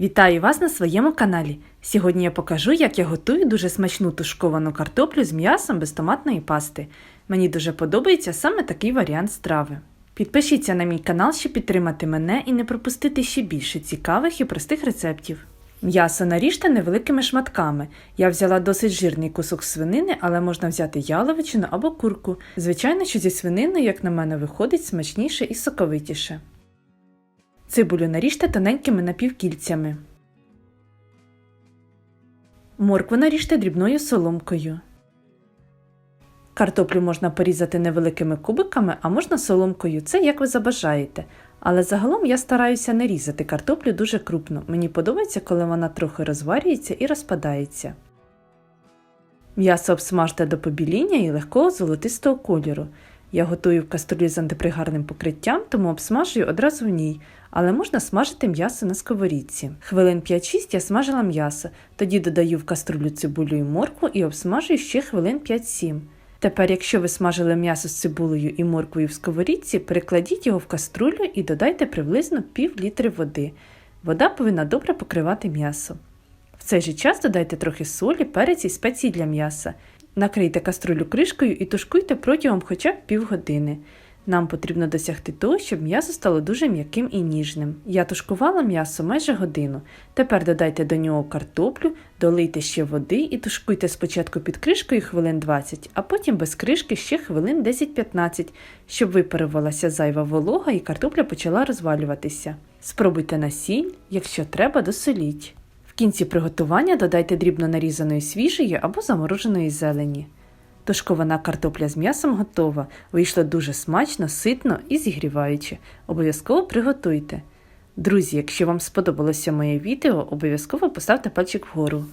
Вітаю вас на своєму каналі. Сьогодні я покажу, як я готую дуже смачну тушковану картоплю з м'ясом без томатної пасти. Мені дуже подобається саме такий варіант страви. Підпишіться на мій канал, щоб підтримати мене і не пропустити ще більше цікавих і простих рецептів. М'ясо наріжте невеликими шматками. Я взяла досить жирний кусок свинини, але можна взяти яловичину або курку. Звичайно, що зі свининою, як на мене, виходить смачніше і соковитіше. Цибулю наріжте тоненькими напівкільцями. Моркву наріжте дрібною соломкою. Картоплю можна порізати невеликими кубиками, а можна соломкою, це як ви забажаєте. Але загалом я стараюся не різати картоплю дуже крупно. Мені подобається, коли вона трохи розварюється і розпадається. М'ясо обсмажте до побіління і легкого золотистого кольору. Я готую в каструлі з антипригарним покриттям, тому обсмажую одразу в ній, але можна смажити м'ясо на сковорідці. Хвилин 5-6 я смажила м'ясо, тоді додаю в каструлю цибулю і моркву і обсмажую ще хвилин 5-7. Тепер, якщо ви смажили м'ясо з цибулею і морквою в сковорідці, перекладіть його в каструлю і додайте приблизно пів літри води. Вода повинна добре покривати м'ясо. В цей же час додайте трохи солі, перець і спецій для м'яса. Накрийте каструлю кришкою і тушкуйте протягом хоча б півгодини. Нам потрібно досягти того, щоб м'ясо стало дуже м'яким і ніжним. Я тушкувала м'ясо майже годину. Тепер додайте до нього картоплю, долийте ще води і тушкуйте спочатку під кришкою хвилин 20, а потім без кришки ще хвилин 10-15, щоб випарувалася зайва волога і картопля почала розвалюватися. Спробуйте на сіль, якщо треба, досоліть. Кінці приготування додайте дрібно нарізаної свіжої або замороженої зелені. Тушкована картопля з м'ясом готова. вийшла дуже смачно, ситно і зігріваюче. Обов'язково приготуйте. Друзі, якщо вам сподобалося моє відео, обов'язково поставте пальчик вгору.